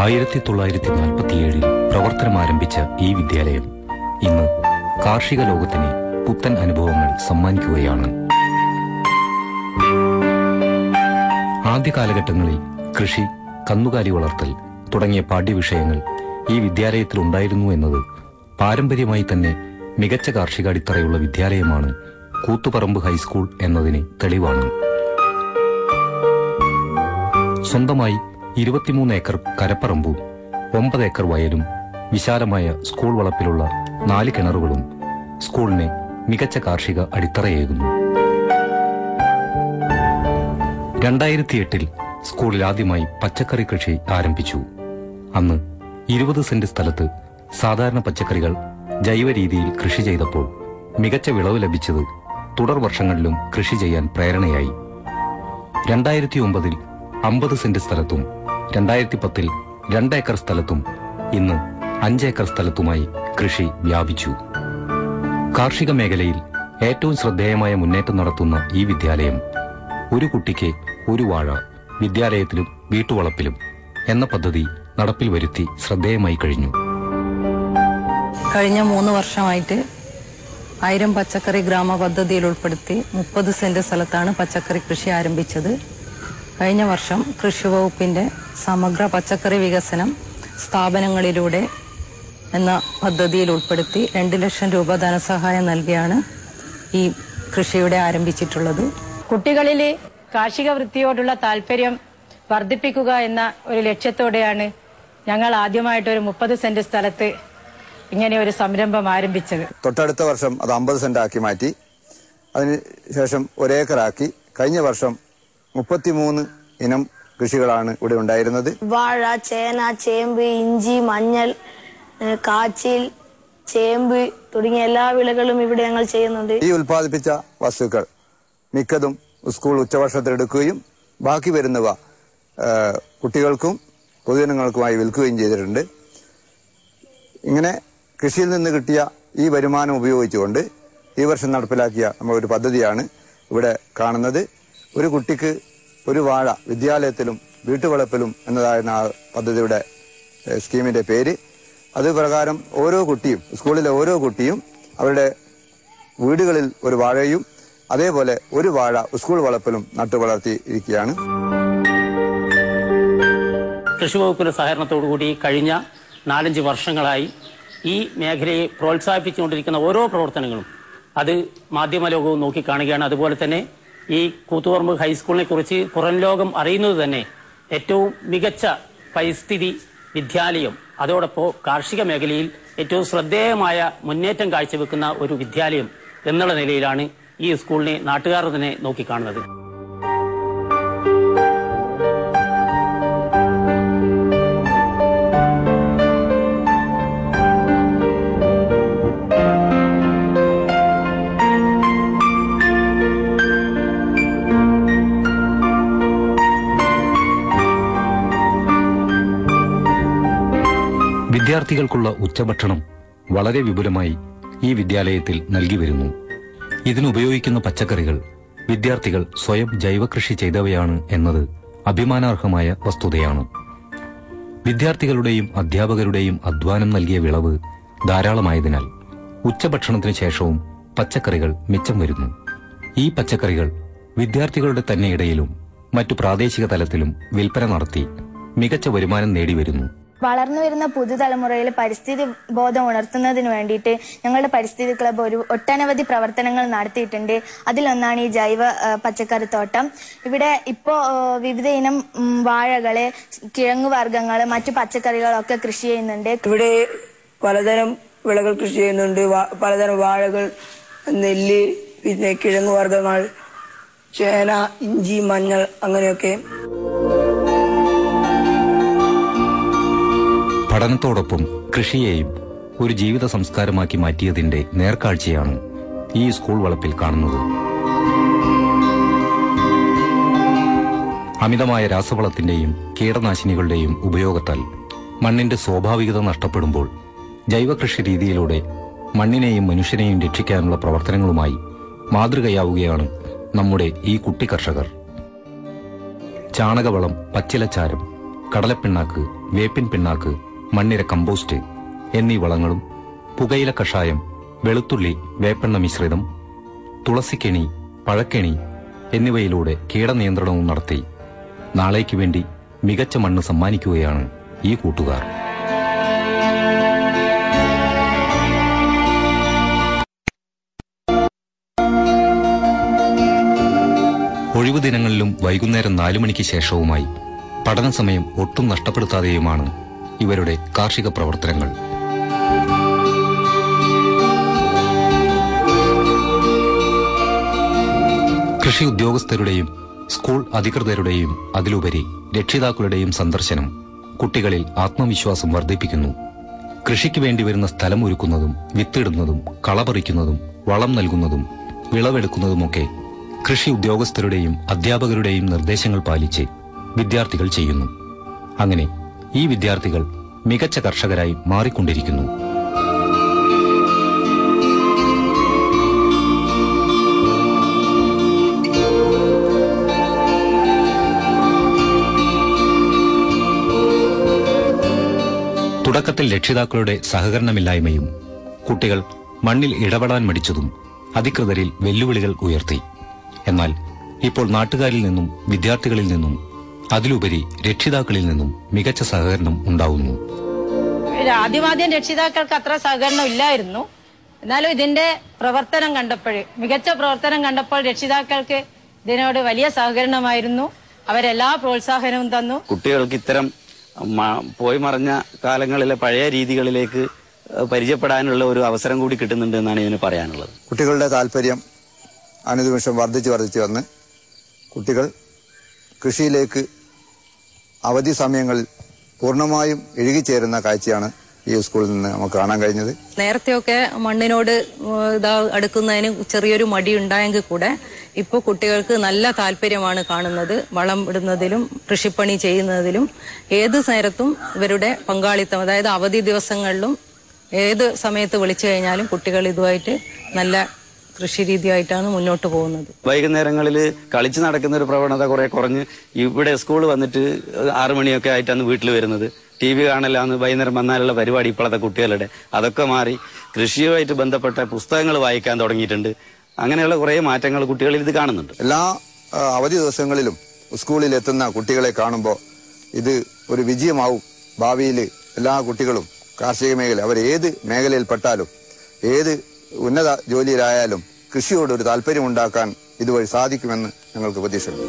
ആയിരത്തി തൊള്ളായിരത്തി നാൽപ്പത്തിയേഴിൽ പ്രവർത്തനം ആരംഭിച്ച ഈ വിദ്യാലയം ഇന്ന് കാർഷിക ലോകത്തിന് പുത്തൻ അനുഭവങ്ങൾ സമ്മാനിക്കുകയാണ്. ആദ്യ കാലഘട്ടങ്ങളിൽ കൃഷി കന്നുകാലി വളർത്തൽ തുടങ്ങിയ പാഠ്യവിഷയങ്ങൾ ഈ വിദ്യാലയത്തിൽ ഉണ്ടായിരുന്നു എന്നത് പാരമ്പര്യമായി തന്നെ മികച്ച കാർഷിക അടിത്തറയുള്ള വിദ്യാലയമാണ് കൂത്തുപറമ്പ് ഹൈസ്കൂൾ എന്നതിന് തെളിവാണ്. സ്വന്തമായി ഇരുപത്തിമൂന്ന് ഏക്കർ കരപ്പറമ്പും ഒമ്പത് ഏക്കർ വയലും വിശാലമായ സ്കൂൾ വളപ്പിലുള്ള നാല് കിണറുകളും സ്കൂളിനെ മികച്ച കാർഷിക അടിത്തറയേകുന്നു. രണ്ടായിരത്തി എട്ടിൽ സ്കൂളിൽ ആദ്യമായി പച്ചക്കറി കൃഷി ആരംഭിച്ചു. അന്ന് ഇരുപത് സെന്റ് സ്ഥലത്ത് സാധാരണ പച്ചക്കറികൾ ജൈവ രീതിയിൽ കൃഷി ചെയ്തപ്പോൾ മികച്ച വിളവ് ലഭിച്ചത് തുടർ വർഷങ്ങളിലും കൃഷി ചെയ്യാൻ പ്രേരണയായി. രണ്ടായിരത്തി ഒമ്പതിൽ അമ്പത് സെന്റ് സ്ഥലത്തും രണ്ടായിരത്തി പത്തിൽ രണ്ടേക്കർ സ്ഥലത്തും ഇന്ന് അഞ്ചേക്കർ സ്ഥലത്തുമായി കൃഷി വ്യാപിച്ചു. കാർഷിക മേഖലയിൽ ഏറ്റവും ശ്രദ്ധേയമായ മുന്നേറ്റം നടത്തുന്ന ഈ വിദ്യാലയം ഒരു കുട്ടിക്ക് ഒരു വാഴ വിദ്യാലയത്തിലും വീട്ടുവളപ്പിലും എന്ന പദ്ധതി നടപ്പിൽ വരുത്തി ശ്രദ്ധേയമായി കഴിഞ്ഞു. കഴിഞ്ഞ മൂന്ന് വർഷമായിട്ട് ആയിരം പച്ചക്കറി ഗ്രാമ പദ്ധതിയിൽ ഉൾപ്പെടുത്തി മുപ്പത് സെന്റ് സ്ഥലത്താണ് പച്ചക്കറി കൃഷി ആരംഭിച്ചത്. കഴിഞ്ഞ വർഷം കൃഷി വകുപ്പിന്റെ സമഗ്ര പച്ചക്കറി വികസനം സ്ഥാപനങ്ങളിലൂടെ എന്ന പദ്ധതിയിൽ ഉൾപ്പെടുത്തി രണ്ട് ലക്ഷം രൂപ ധനസഹായം നൽകിയാണ് ഈ കൃഷിയുടെ ആരംഭിച്ചിട്ടുള്ളത്. കുട്ടികളിലെ കാർഷിക വൃത്തിയോടുള്ള താല്പര്യം വർദ്ധിപ്പിക്കുക എന്ന ഒരു ലക്ഷ്യത്തോടെയാണ് ഞങ്ങൾ ആദ്യമായിട്ട് ഒരു മുപ്പത് സെന്റ് സ്ഥലത്ത് ഇങ്ങനെ ഒരു സംരംഭം ആരംഭിച്ചത്. തൊട്ടടുത്ത വർഷം അത് അമ്പത് സെന്റ് ആക്കി മാറ്റി. അതിനുശേഷം ഒരേക്കറാക്കി. കഴിഞ്ഞ വർഷം മുപ്പത്തിമൂന്ന് ഇനം കൃഷികളാണ് ഇവിടെ ഉണ്ടായിരുന്നത്. വാഴ ചേന ചേമ്പ് ഇഞ്ചി മഞ്ഞൾ കാച്ചിൽ ചേമ്പ് തുടങ്ങിയ എല്ലാ വിളകളും ഇവിടെ ഞങ്ങൾ ചെയ്യുന്നുണ്ട്. ഈ ഉൽപ്പാദിപ്പിച്ച വസ്തുക്കൾ മിക്കതും സ്കൂൾ ഉച്ചവർഷത്തിൽ എടുക്കുകയും ബാക്കി വരുന്നവ കുട്ടികൾക്കും പൊതുജനങ്ങൾക്കുമായി വിൽക്കുകയും ചെയ്തിട്ടുണ്ട്. ഇങ്ങനെ കൃഷിയിൽ നിന്ന് കിട്ടിയ ഈ വരുമാനം ഉപയോഗിച്ചുകൊണ്ട് ഈ വർഷം നടപ്പിലാക്കിയ നമ്മൾ ഒരു പദ്ധതിയാണ് ഇവിടെ കാണുന്നത്. ഒരു കുട്ടിക്ക് ഒരു വാഴ വിദ്യാലയത്തിലും വീട്ടുവളപ്പിലും എന്നതായിരുന്നു ആ പദ്ധതിയുടെ സ്കീമിന്റെ പേര്. അത് പ്രകാരം ഓരോ കുട്ടിയും സ്കൂളിലെ ഓരോ കുട്ടിയും അവരുടെ വീടുകളിൽ ഒരു വാഴയും അതേപോലെ ഒരു വാഴ സ്കൂൾ വളപ്പിലും നട്ടു വളർത്തിയിരിക്കുകയാണ്. കൃഷി വകുപ്പിന്റെ സഹകരണത്തോടുകൂടി കഴിഞ്ഞ നാലഞ്ച് വർഷങ്ങളായി ഈ മേഖലയെ പ്രോത്സാഹിപ്പിച്ചുകൊണ്ടിരിക്കുന്ന ഓരോ പ്രവർത്തനങ്ങളും അത് മാധ്യമലോകവും നോക്കിക്കാണുകയാണ് അതുപോലെ തന്നെ ഈ കൂത്തുപറമ്പ് ഹൈസ്കൂളിനെ കുറിച്ച് പുറം ലോകം അറിയുന്നത് തന്നെ ഏറ്റവും മികച്ച പരിസ്ഥിതി വിദ്യാലയം അതോടൊപ്പം കാർഷിക മേഖലയിൽ ഏറ്റവും ശ്രദ്ധേയമായ മുന്നേറ്റം കാഴ്ചവെക്കുന്ന ഒരു വിദ്യാലയം എന്നുള്ള നിലയിലാണ് ഈ സ്കൂളിനെ നാട്ടുകാർ തന്നെ നോക്കിക്കാണുന്നത്. വിദ്യാർത്ഥികൾക്കുള്ള ഉച്ചഭക്ഷണം വളരെ വിപുലമായി ഈ വിദ്യാലയത്തിൽ നൽകി വരുന്നു. ഇതിനുപയോഗിക്കുന്ന പച്ചക്കറികൾ വിദ്യാർത്ഥികൾ സ്വയം ജൈവകൃഷി ചെയ്തവയാണ് എന്നത് അഭിമാനാർഹമായ വസ്തുതയാണ്. വിദ്യാർത്ഥികളുടെയും അധ്യാപകരുടെയും അധ്വാനം നൽകിയ വിളവ് ധാരാളമായതിനാൽ ഉച്ചഭക്ഷണത്തിന് ശേഷവും പച്ചക്കറികൾ മിച്ചം വരുന്നു. ഈ പച്ചക്കറികൾ വിദ്യാർത്ഥികളുടെ തന്നെ ഇടയിലും മറ്റു പ്രാദേശിക തലത്തിലും വിൽപ്പന നടത്തി മികച്ച വരുമാനം നേടിവരുന്നു. വളർന്നു വരുന്ന പുതുതലമുറയിൽ പരിസ്ഥിതി ബോധം ഉണർത്തുന്നതിന് വേണ്ടിയിട്ട് ഞങ്ങളുടെ പരിസ്ഥിതി ക്ലബ്ബ് ഒരു ഒട്ടനവധി പ്രവർത്തനങ്ങൾ നടത്തിയിട്ടുണ്ട്. അതിലൊന്നാണ് ഈ ജൈവ പച്ചക്കറി തോട്ടം ഇവിടെ ഇപ്പോ വിവിധ ഇനം വാഴകൾ കിഴങ്ങുവർഗങ്ങൾ മറ്റു പച്ചക്കറികളൊക്കെ കൃഷി ചെയ്യുന്നുണ്ട്. ഇവിടെ പലതരം വിളകൾ കൃഷി ചെയ്യുന്നുണ്ട്. പലതരം വാഴകൾ നെല്ല് പിന്നെ കിഴങ്ങ് വർഗങ്ങൾ ചേന ഇഞ്ചി മഞ്ഞൾ അങ്ങനെയൊക്കെ. പഠനത്തോടൊപ്പം കൃഷിയെയും ഒരു ജീവിത സംസ്കാരമാക്കി മാറ്റിയതിന്റെ നേർക്കാഴ്ചയാണ് ഈ സ്കൂൾ വളപ്പിൽ കാണുന്നത്. അമിതമായ രാസവളത്തിന്റെയും കീടനാശിനികളുടെയും ഉപയോഗത്താൽ മണ്ണിന്റെ സ്വാഭാവികത നഷ്ടപ്പെടുമ്പോൾ ജൈവകൃഷി രീതിയിലൂടെ മണ്ണിനെയും മനുഷ്യനെയും രക്ഷിക്കാനുള്ള പ്രവർത്തനങ്ങളുമായി മാതൃകയാവുകയാണ് നമ്മുടെ ഈ കുട്ടി കർഷകർ. ചാണകവളം പച്ചിലച്ചാരം കടലപ്പിണ്ണാക്ക് വേപ്പിൻ പിണ്ണാക്ക് മണ്ണിര കമ്പോസ്റ്റ് എന്നീ വളങ്ങളും പുകയില കഷായം വെളുത്തുള്ളി വേപ്പെണ്ണ മിശ്രിതം തുളസിക്കെണി പഴക്കെണി എന്നിവയിലൂടെ കീടനിയന്ത്രണവും നടത്തി നാളേക്ക് വേണ്ടി മികച്ച മണ്ണ് സമ്മാനിക്കുകയാണ് ഈ കൂട്ടുകാർ. ഒഴിവു ദിനങ്ങളിലും വൈകുന്നേരം നാലു മണിക്ക് ശേഷവുമായി പഠന സമയം ഒട്ടും നഷ്ടപ്പെടുത്താതെയുമാണ് ഇവരുടെ കാർഷിക പ്രവർത്തനങ്ങൾ. കൃഷി ഉദ്യോഗസ്ഥരുടെയും സ്കൂൾ അധികൃതരുടെയും അതിലുപരി രക്ഷിതാക്കളുടെയും സന്ദർശനം കുട്ടികളിൽ ആത്മവിശ്വാസം വർദ്ധിപ്പിക്കുന്നു. കൃഷിക്ക് വേണ്ടി വരുന്ന സ്ഥലം ഒരുക്കുന്നതും വിത്തിടുന്നതും കളപറിക്കുന്നതും വളം നൽകുന്നതും വിളവെടുക്കുന്നതുമൊക്കെ കൃഷി ഉദ്യോഗസ്ഥരുടെയും അധ്യാപകരുടെയും നിർദ്ദേശങ്ങൾ പാലിച്ച് വിദ്യാർത്ഥികൾ ചെയ്യുന്നു. അങ്ങനെ ഈ വിദ്യാർത്ഥികൾ മികച്ച കർഷകരായി മാറിക്കൊണ്ടിരിക്കുന്നു. തുടക്കത്തിൽ രക്ഷിതാക്കളുടെ സഹകരണമില്ലായ്മയും കുട്ടികൾ മണ്ണിൽ ഇടപെടാൻ മടിച്ചതും അധികൃതരിൽ വെല്ലുവിളികൾ ഉയർത്തി. എന്നാൽ ഇപ്പോൾ നാട്ടുകാരിൽ നിന്നും വിദ്യാർത്ഥികളിൽ നിന്നും അതിലുപരി രക്ഷിതാക്കളിൽ നിന്നും മികച്ച സഹകരണം ഉണ്ടാവുന്നു. ആദ്യമാദ്യം രക്ഷിതാക്കൾക്ക് അത്ര സഹകരണം ഇല്ലായിരുന്നു. എന്നാലും ഇതിന്റെ പ്രവർത്തനം കണ്ടപ്പോൾ മികച്ച പ്രവർത്തനം കണ്ടപ്പോൾ രക്ഷിതാക്കൾക്ക് ഇതിനോട് വലിയ സഹകരണമായിരുന്നു. അവരെല്ലാ പ്രോത്സാഹനവും തന്നു. കുട്ടികൾക്ക് ഇത്തരം പോയി മറഞ്ഞ കാലങ്ങളിലെ പഴയ രീതികളിലേക്ക് പരിചയപ്പെടാനുള്ള ഒരു അവസരം കൂടി കിട്ടുന്നുണ്ട് എന്നാണ് ഇതിന് പറയാനുള്ളത്. കുട്ടികളുടെ താല്പര്യം അനുനിമിഷം വർദ്ധിച്ചു വർദ്ധിച്ചു വന്ന് കുട്ടികൾ കൃഷിയിലേക്ക് അവധി സമയങ്ങളിൽ പൂർണമായും ഇഴുകിച്ചേരുന്ന കാഴ്ചയാണ് ഈ സ്കൂളിൽ നിന്ന് നമുക്ക് കാണാൻ കഴിഞ്ഞത്. നേരത്തെയൊക്കെ മണ്ണിനോട് ഇതാ അടുക്കുന്നതിന് ചെറിയൊരു മടി ഉണ്ടായെങ്കിൽ കൂടെ ഇപ്പോൾ കുട്ടികൾക്ക് നല്ല താല്പര്യമാണ് കാണുന്നത്. വളം ഇടുന്നതിലും കൃഷിപ്പണി ചെയ്യുന്നതിലും ഏത് നേരത്തും ഇവരുടെ പങ്കാളിത്തം അതായത് അവധി ദിവസങ്ങളിലും ഏത് സമയത്ത് വിളിച്ചു കഴിഞ്ഞാലും കുട്ടികൾ ഇതുമായിട്ട് നല്ല കൃഷി രീതിയായിട്ടാണ് മുന്നോട്ട് പോകുന്നത്. വൈകുന്നേരങ്ങളിൽ കളിച്ച് നടക്കുന്ന ഒരു പ്രവണത കുറെ കുറഞ്ഞ് ഇവിടെ സ്കൂൾ വന്നിട്ട് ആറു മണിയൊക്കെ ആയിട്ടാണ് വീട്ടിൽ വരുന്നത്. ടി വി കാണലാന്ന് വൈകുന്നേരം വന്നാലുള്ള പരിപാടി ഇപ്പോഴത്തെ കുട്ടികളുടെ. അതൊക്കെ മാറി കൃഷിയുമായിട്ട് ബന്ധപ്പെട്ട പുസ്തകങ്ങൾ വായിക്കാൻ തുടങ്ങിയിട്ടുണ്ട്. അങ്ങനെയുള്ള കുറേ മാറ്റങ്ങൾ കുട്ടികളിൽ ഇത് കാണുന്നുണ്ട്. എല്ലാ അവധി ദിവസങ്ങളിലും സ്കൂളിൽ എത്തുന്ന കുട്ടികളെ കാണുമ്പോൾ ഇത് ഒരു വിജയമാവും. ഭാവിയിൽ എല്ലാ കുട്ടികളും കാർഷിക മേഖല അവർ ഏത് മേഖലയിൽപ്പെട്ടാലും ഏത് ഉന്നത ജോലിയിലായാലും കൃഷിയോടൊരു താല്പര്യം ഉണ്ടാക്കാൻ ഇതുവഴി സാധിക്കുമെന്ന് ഞങ്ങൾക്ക് പ്രതീക്ഷയുണ്ട്.